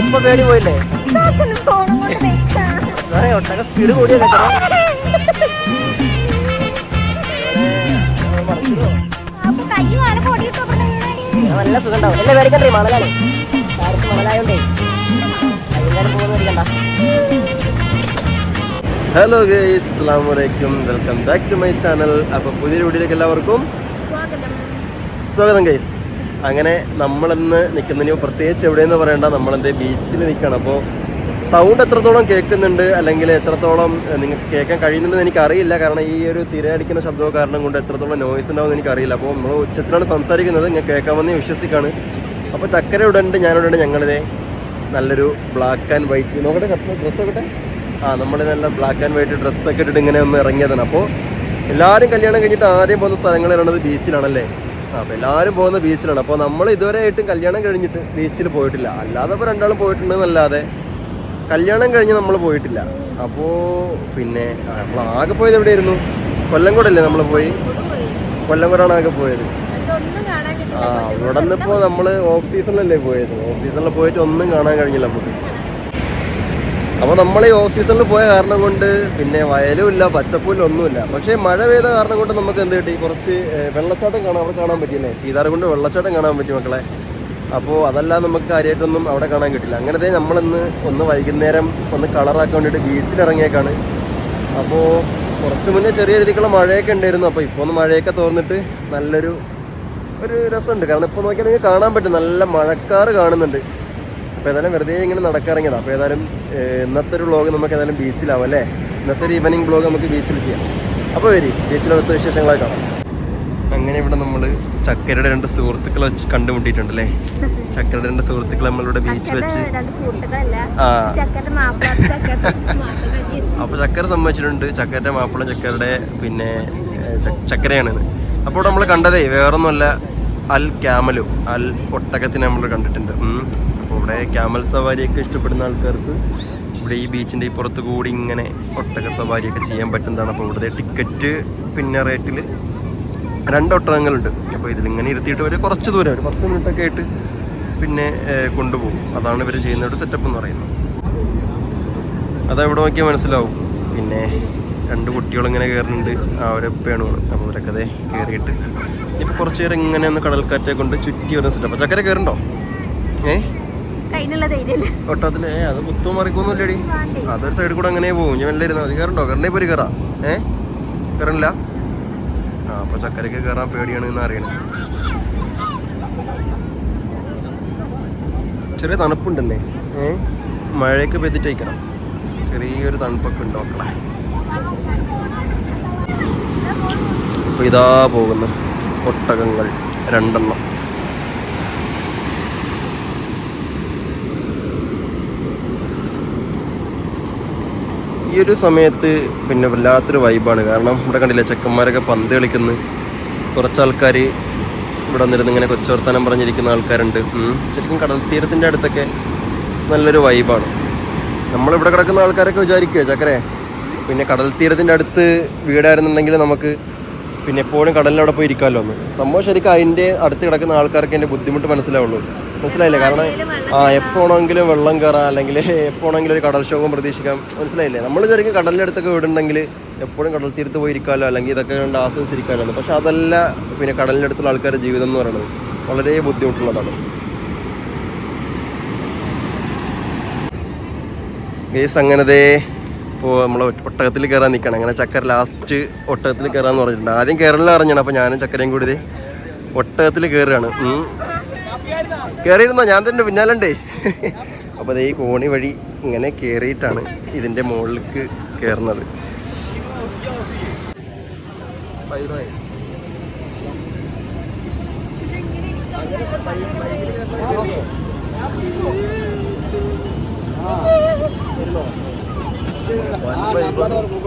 ഇപ്പൊ പേടി പോയില്ലേ? സാറേ ഒട്ടക സ്പീഡ് കൂടിയല്ലേ നല്ല സുഖം ഉണ്ടാവും എന്നെ മണലാണ്. ആർക്ക് മണലായോണ്ടേ. പോകുന്ന ഹലോ ഗൈസ് അസ്സാം വലൈക്കും welcome back to my channel അപ്പോൾ പുതിയ വീഡിയോയിലേക്ക് എല്ലാവർക്കും സ്വാഗതം. സ്വാഗതം ഗൈസ് അങ്ങനെ നമ്മളിന്ന് നിൽക്കുന്നതിന് പ്രത്യേകിച്ച് എവിടെയെന്ന് പറയണ്ട നമ്മളെന്തേ ബീച്ചിൽ നിൽക്കണം അപ്പോൾ സൗണ്ട് എത്രത്തോളം കേൾക്കുന്നുണ്ട് അല്ലെങ്കിൽ എത്രത്തോളം നിങ്ങൾക്ക് കേൾക്കാൻ കഴിയുന്നുണ്ടെന്ന് എനിക്കറിയില്ല. കാരണം ഈ ഒരു തിരയടിക്കുന്ന ശബ്ദമോ കാരണം കൊണ്ട് എത്രത്തോളം നോയ്സ് ഉണ്ടാവുമെന്ന് എനിക്കറിയില്ല. അപ്പോൾ നമ്മൾ ഉച്ചത്തിലാണ് സംസാരിക്കുന്നത് ഞാൻ കേൾക്കാമെന്ന് വിശ്വസിക്കാണ് അപ്പോൾ ചക്കര ഉടണ്ട് ഞാനുടണ്ട് ഞങ്ങളിതേ നല്ലൊരു ബ്ലാക്ക് ആൻഡ് വൈറ്റ് നോക്കട്ടെ ഡ്രസ്സ് നോക്കട്ടെ. ആ നമ്മൾ നല്ല ബ്ലാക്ക് ആൻഡ് വൈറ്റ് ഡ്രസ്സൊക്കെ ഇട്ടിട്ട് ഇങ്ങനെ ഒന്ന് ഇറങ്ങിയതാണ്. അപ്പോൾ എല്ലാവരും കല്യാണം കഴിഞ്ഞിട്ട് ആദ്യം പോകുന്ന സ്ഥലങ്ങൾ പറയുന്നത് ബീച്ചിലാണല്ലേ അപ്പോൾ എല്ലാവരും പോകുന്ന ബീച്ചിലാണ്. അപ്പോൾ നമ്മൾ ഇതുവരെ ആയിട്ടും കല്യാണം കഴിഞ്ഞിട്ട് ബീച്ചിൽ പോയിട്ടില്ല. അല്ലാതെ ഇപ്പോൾ രണ്ടാളും പോയിട്ടുണ്ടെന്നല്ലാതെ കല്യാണം കഴിഞ്ഞ് നമ്മൾ പോയിട്ടില്ല. അപ്പോൾ പിന്നെ നമ്മൾ ആകെ പോയത് എവിടെയായിരുന്നു? കൊല്ലംകോടല്ലേ നമ്മൾ പോയി? കൊല്ലംകോടാണ് ആകെ പോയത്. ആ ഇവിടെ നിന്നിപ്പോൾ നമ്മൾ ഓഫ് സീസണിലല്ലേ പോയത്. ഓഫ് സീസണിൽ പോയിട്ട് ഒന്നും കാണാൻ കഴിഞ്ഞില്ല നമുക്ക്. അപ്പോൾ നമ്മൾ ഈ ഓഫ് സീസണിൽ പോയ കാരണം കൊണ്ട് പിന്നെ വയലുമില്ല പച്ചപ്പുല്ലും ഒന്നുമില്ല. പക്ഷേ മഴ പെയ്ത കാരണം കൊണ്ട് നമുക്ക് എന്ത് കിട്ടി? കുറച്ച് വെള്ളച്ചാട്ടം കാണാൻ അവിടെ കാണാൻ പറ്റിയില്ലേ? സീതാർകുണ്ട് വെള്ളച്ചാട്ടം കാണാൻ പറ്റി മക്കളെ. അപ്പോൾ അതെല്ലാം നമുക്ക് കാര്യമായിട്ടൊന്നും അവിടെ കാണാൻ കിട്ടില്ല അങ്ങനത്തെ നമ്മളിന്ന് ഒന്ന് വൈകുന്നേരം ഒന്ന് കളറാക്കാൻ വേണ്ടിയിട്ട് ബീച്ചിൽ ഇറങ്ങിയേക്കാണ്. അപ്പോൾ കുറച്ച് മുന്നേ ചെറിയ രീതിക്കുള്ള മഴയൊക്കെ ഉണ്ടായിരുന്നു. അപ്പോൾ ഇപ്പോൾ ഒന്ന് മഴയൊക്കെ തോർന്നിട്ട് നല്ലൊരു ഒരു രസമുണ്ട്. കാരണം ഇപ്പോൾ നോക്കിയാൽ നിങ്ങൾക്ക് കാണാൻ പറ്റും. നല്ല മഴക്കാറ് കാണുന്നുണ്ട്. അപ്പോൾ ഏതായാലും വെറുതെ ഇങ്ങനെ നടക്കാറിങ്ങിയതാണ് അപ്പോൾ ഏതായാലും ഇന്നത്തെ ഒരു വ്ളോഗ് നമുക്ക് ഏതായാലും ബീച്ചിലാവും അല്ലേ? ഇന്നത്തെ ഒരു ഈവനിങ് വ്ളോഗ് നമുക്ക് ബീച്ചിൽ ചെയ്യാം. അപ്പോൾ വരി ബീച്ചിലടുത്ത വിശേഷങ്ങളായി കാണാം. അങ്ങനെ ഇവിടെ നമ്മൾ ചക്കരയുടെ രണ്ട് സുഹൃത്തുക്കളെ വെച്ച് കണ്ടുമുട്ടിയിട്ടുണ്ട് അല്ലേ? ചക്കരയുടെ രണ്ട് സുഹൃത്തുക്കൾ നമ്മളിവിടെ ബീച്ച് വെച്ച് ആ. അപ്പോൾ ചക്കര സംഭവിച്ചിട്ടുണ്ട് ചക്കരയുടെ മാപ്പിളും ചക്കരയുടെ പിന്നെ ചക്കരയാണ്. അപ്പോൾ നമ്മൾ കണ്ടതേ വേറൊന്നുമല്ല അൽ ക്യാമലു അൽ ഒട്ടകത്തിനെ നമ്മൾ കണ്ടിട്ടുണ്ട്. ഇവിടെ ക്യാമൽ സവാരിയൊക്കെ ഇഷ്ടപ്പെടുന്ന ആൾക്കാർക്ക് ഇവിടെ ഈ ബീച്ചിന്റെ ഈ പുറത്ത് കൂടി ഇങ്ങനെ ഒട്ടക സവാരിയൊക്കെ ചെയ്യാൻ പറ്റുന്നതാണ്. അപ്പോൾ ഇവിടുത്തെ ടിക്കറ്റ് പിന്നെ റേറ്റിൽ രണ്ട് ഒട്ടകങ്ങളുണ്ട്. അപ്പോൾ ഇതിലിങ്ങനെ ഇരുത്തിയിട്ട് ഒരു കുറച്ച് ദൂരം ഒരു പത്ത് മിനിറ്റൊക്കെ ആയിട്ട് പിന്നെ കൊണ്ടുപോകും. അതാണ് ഇവർ ചെയ്യുന്ന ഒരു സെറ്റപ്പ് എന്ന് പറയുന്നത്. അതെവിടെ നോക്കിയാൽ മനസ്സിലാവും. പിന്നെ രണ്ട് കുട്ടികളിങ്ങനെ കയറുന്നുണ്ട്. അവരെപ്പോഴാണ് അപ്പോൾ അവരൊക്കെ അതെ കയറിയിട്ട് ഇപ്പോൾ കുറച്ച് നേരം ഇങ്ങനെ ഒന്ന് കടൽക്കാറ്റെ കൊണ്ട് ചുറ്റി വരുന്ന സെറ്റപ്പ് ചക്കര കയറുണ്ടോ? ഏ? ഒട്ടത്തിൽ ഏ അത് കുത്തും മറിക്കൊന്നുമില്ലടി. അതൊരു സൈഡിൽ കൂടെ അങ്ങനെ പോകും ഞാൻ വെള്ളം ഇരുന്നാൽ മതി. കയറണ്ടോ കയറണേ പോയി കയറാം ഏ? കയറണില്ല ആ അപ്പൊ ചക്കരക്ക് കയറാൻ പേടിയാണ് എന്ന് അറിയണേ. ചെറിയ തണുപ്പുണ്ടല്ലേ? ഏ? മഴയൊക്കെ പെയ്തിട്ടേക്കണം ചെറിയൊരു തണുപ്പൊക്കെ ഉണ്ട് മക്കളെ. ഇപ്പൊ ഇതാ പോകുന്നു ഒട്ടകങ്ങൾ രണ്ടെണ്ണം. ഒരു സമയത്ത് പിന്നെ വല്ലാത്തൊരു വൈബാണ് കാരണം ഇവിടെ കണ്ടില്ലേ ചെക്കന്മാരൊക്കെ പന്ത് കളിക്കുന്നു. കുറച്ച് ആൾക്കാർ ഇവിടെ നിന്നിരുന്ന് ഇങ്ങനെ കൊച്ചുവർത്താനം പറഞ്ഞിരിക്കുന്ന ആൾക്കാരുണ്ട്. ശരിക്കും കടൽ തീരത്തിന്റെ അടുത്തൊക്കെ നല്ലൊരു വൈബാണ് നമ്മളിവിടെ കിടക്കുന്ന ആൾക്കാരൊക്കെ വിചാരിക്കുക ചക്കരെ? പിന്നെ കടൽ തീരത്തിന്റെ അടുത്ത് വീടായിരുന്നുണ്ടെങ്കിൽ നമുക്ക് പിന്നെ എപ്പോഴും കടലിന്റെ അവിടെ പോയി ഇരിക്കാമല്ലോ ഒന്ന് സംഭവം ശരിക്കും അതിന്റെ അടുത്ത് കിടക്കുന്ന ആൾക്കാർക്ക് അതിന്റെ ബുദ്ധിമുട്ട് മനസ്സിലാവുള്ളൂ. മനസ്സിലായില്ലേ? കാരണം ആ എപ്പോണെങ്കിലും വെള്ളം കയറാം അല്ലെങ്കിൽ എപ്പോണെങ്കിലും ഒരു കടൽക്ഷോഭം പ്രതീക്ഷിക്കാം. മനസ്സിലായില്ലേ? നമ്മൾ ശരിക്കും കടലിന്റെ അടുത്തൊക്കെ വീടുണ്ടെങ്കിൽ എപ്പോഴും കടൽ തീരത്ത് പോയിരിക്കാമല്ലോ അല്ലെങ്കിൽ ഇതൊക്കെ കണ്ട് ആസ്വദിച്ചിരിക്കാമല്ലോ പക്ഷെ അതല്ല പിന്നെ കടലിന്റെ അടുത്തുള്ള ആൾക്കാരുടെ ജീവിതം എന്ന് പറയുന്നത്. വളരെ ബുദ്ധിമുട്ടുള്ളതാണ്. ഗേസ് അങ്ങനതേ ഇപ്പോൾ നമ്മൾ ഒട്ടകത്തിൽ കയറാൻ നിൽക്കണം അങ്ങനെ ചക്കര ലാസ്റ്റ് ഒട്ടകത്തിൽ കയറാന്ന് പറഞ്ഞിട്ടുണ്ട്. ആദ്യം കയറലിൽ അറിഞ്ഞാണ് അപ്പോൾ ഞാനും ചക്കരയും കൂടി ഒട്ടകത്തിൽ കയറുകയാണ്. കയറിയിരുന്നോ ഞാൻ തന്നെ പിന്നാലണ്ടേ. അപ്പോൾ ദേ ഈ കോണി വഴി ഇങ്ങനെ കയറിയിട്ടാണ് ഇതിന്റെ മുകളിലേക്ക് കയറുന്നത് ഇവിടെ പേ പോട്ട് പൈ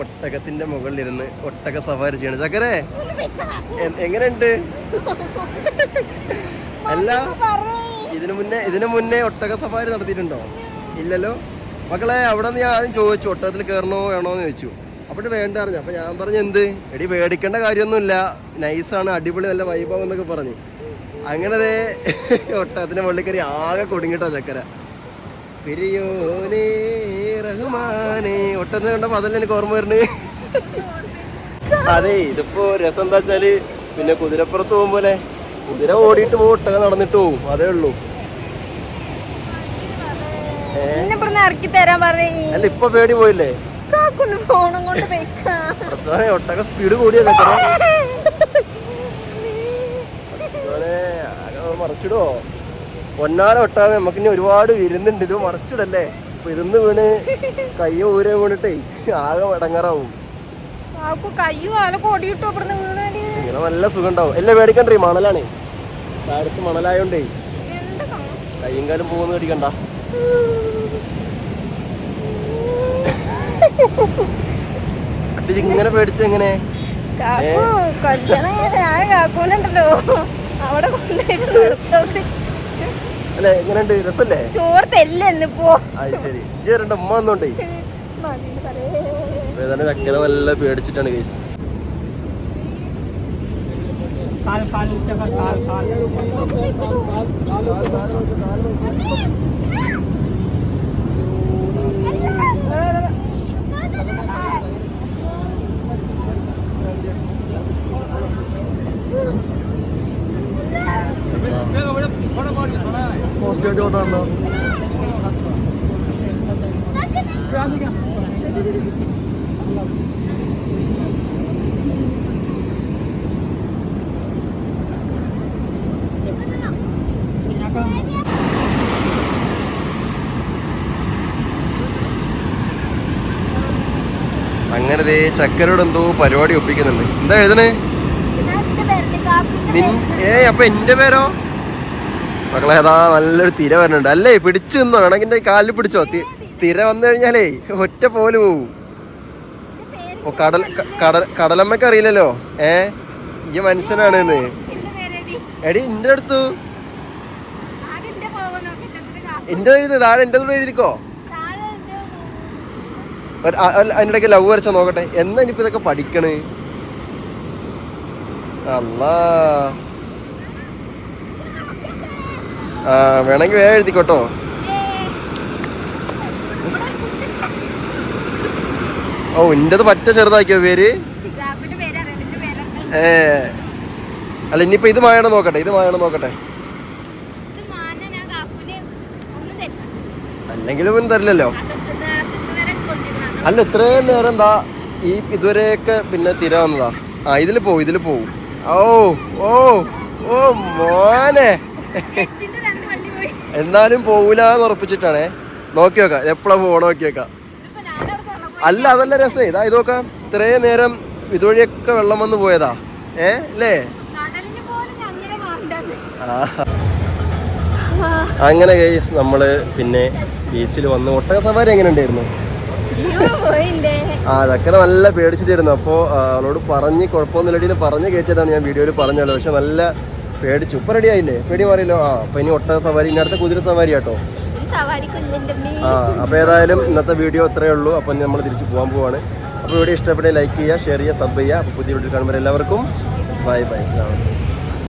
ഒട്ടകത്തിന്റെ മുകളിലിരുന്ന് ഒട്ടക സഫാരി ചെയ്യണം. ചക്കരെ എങ്ങനെയുണ്ട്? അല്ല ഇതിനു മുന്നേ ഇതിനു മുന്നേ ഒട്ടക സഫാരി നടത്തിയിട്ടുണ്ടോ? ഇല്ലല്ലോ? മക്കളെ അവിടെ നിന്ന് ഞാൻ ആദ്യം ചോദിച്ചു ഒട്ടകത്തിൽ കയറണോ വേണോ എന്ന് ചോദിച്ചു. അപ്പോൾ വേണ്ട അറിഞ്ഞു. അപ്പൊ ഞാൻ പറഞ്ഞു എന്ത്? എടി പേടിക്കേണ്ട കാര്യമൊന്നുമില്ല. നൈസാണ് അടിപൊളി നല്ല വൈഭവം എന്നൊക്കെ പറഞ്ഞു. അങ്ങനെ ഒട്ടകത്തിന്റെ മുകളിൽ കയറി ആകെ കൊടുങ്ങിട്ടോ ചക്കര. പെരിയോനേ റഹ്മാനേ ഒട്ടന്ന് കണ്ടപ്പോ അതല്ല എനിക്ക് ഓർമ്മ വരുന്നത് അതെ ഇതിപ്പോ രസം എന്താ വെച്ചാൽ പിന്നെ കുതിരപ്പുറത്ത് പോകുമ്പോലെ കുതിര ഓടിയിട്ട് പോകും ഒട്ടക നടന്നിട്ട് പോകും അതേ ഉള്ളൂ. ഇറക്കി തരാൻ അല്ല ഇപ്പൊ പേടി പോയില്ലേ? ഫോണും കൊണ്ട് ഒട്ടക സ്പീഡ് കൂടിയല്ലേ മറച്ചിടോ. പൊന്നാര ഒട്ടാകെ നമുക്കിനി ഒരുപാട് വിരുന്നുണ്ട് ഇത് മറച്ചിടല്ലേ? അപ്പൊ ഇരുന്ന് വീണ് കയ്യ ഊരെ വീണിട്ടേ ആകെ മടങ്ങാറാവും ഇങ്ങനെ നല്ല സുഖം ഉണ്ടാവും എല്ലാം പേടിക്കണ്ടേ മണലാണേ? താഴത്ത് മണലായോണ്ടേ. കയ്യും കാലും പോകുന്ന പേടിക്കണ്ട. അട്ടി ഇങ്ങനെ പേടിച്ചു എങ്ങനെ? കാക്കു കല്യാണം ഞാൻ കാക്കൂനുണ്ടല്ലോ അവിടെ നിർത്തോണ്ട് അല്ലെ? എങ്ങനെയുണ്ട്? രസല്ലേ? ശരി. ഇജ്ജ് രണ്ട് ഉമ്മ വന്നോണ്ടേ. ഏതാണ്ട് ചക്കര നല്ല പേടിച്ചിട്ടാണ് കേസ് പോസ്റ്റ് വേണ്ടി കൊണ്ടുവന്നോ? അങ്ങനെ ദേ ചക്കരോട് എന്തോ പരിപാടി ഒപ്പിക്കുന്നുണ്ട്. എന്താ എഴുതണേ? നിൻ ഏ അപ്പൊ എന്റെ പേരോ? മക്കളെ ഏതാ നല്ലൊരു തിര വരുന്നുണ്ട്. അല്ലേ പിടിച്ചു നിന്നോ? വേണമെങ്കിൽ കാലിൽ പിടിച്ചോ? തിര വന്നു കഴിഞ്ഞാലേ ഒറ്റ പോലെ പോവും. ഓ കടൽ കടൽ കടലമ്മക്ക് അറിയില്ലല്ലോ? ഏ? ഈ മനുഷ്യനാണ് എന്ന് എടി എന്റെ അടുത്തു. എന്റെ എഴുതി താഴെ എന്റെ കൂടെ എഴുതിക്കോ? അതിന്റെ ഇടയ്ക്ക് ലവ് വരച്ച നോക്കട്ടെ. എന്നാ ഇനിയിപ്പോ ഇതൊക്കെ പഠിക്കണേ? അല്ലാ വേണമെങ്കിൽ വേഗം എഴുതിക്കോട്ടോ. ഓ ഇന്റെത് പറ്റ ചെറുതാക്കിയോ പേര്? ഏ. അല്ല ഇനിയിപ്പോ ഇത് മായണം നോക്കട്ടെ ഇത് മായണം നോക്കട്ടെ. അല്ലെങ്കിലും ഒന്നും തരില്ലല്ലോ. അല്ല ഇത്രയും നേരം എന്താ ഈ ഇതുവരെയൊക്കെ പിന്നെ തിര വന്നതാ? ആ ഇതിൽ പോവും ഇതിൽ പോവും. ഓ ഓ ഓ മോനെ. എന്നാലും പോവൂലെന്ന് ഉറപ്പിച്ചിട്ടാണേ. നോക്കി നോക്കാം എപ്പോഴാ പോകണം നോക്കി നോക്കാം. അല്ല അതല്ല രസം ഇതാ ഇത് നോക്കാം. ഇത്രയും നേരം ഇതുവഴിയൊക്കെ വെള്ളം വന്ന് പോയതാ. ഏ അല്ലേ. അങ്ങനെ കേസ് നമ്മൾ പിന്നെ ബീച്ചിൽ വന്ന് ഒട്ടക സവാരി എങ്ങനെ ഉണ്ടായിരുന്നു? ആ ചക്കര നല്ല പേടിച്ചിട്ടായിരുന്നു. അപ്പോൾ അവളോട് പറഞ്ഞ് കുഴപ്പമൊന്നുമില്ലടി പറഞ്ഞ് കയറ്റിയതാണ് ഞാൻ വീഡിയോയിൽ പറഞ്ഞത് പക്ഷെ നല്ല പേടിച്ചു. ഇപ്പൊ റെഡി ആയില്ലേ? പേടി മാറിയല്ലോ? ആ അപ്പൊ ഇനി ഒട്ടക സവാരി ഇനി അടുത്ത കുതിര സവാരി കേട്ടോ ആ അപ്പൊ ഏതായാലും ഇന്നത്തെ വീഡിയോ ഇത്രയേ ഉള്ളൂ. അപ്പൊ നമ്മൾ തിരിച്ചു പോകാൻ പോവാണ്. അപ്പോൾ വീഡിയോ ഇഷ്ടപ്പെട്ടെങ്കിൽ ലൈക്ക് ചെയ്യുക ഷെയർ ചെയ്യുക സബ് ചെയ്യുക. അപ്പോൾ പുതിയ വീഡിയോ കാണുമ്പോൾ എല്ലാവർക്കും ബൈ ബൈ അലൈക്കും.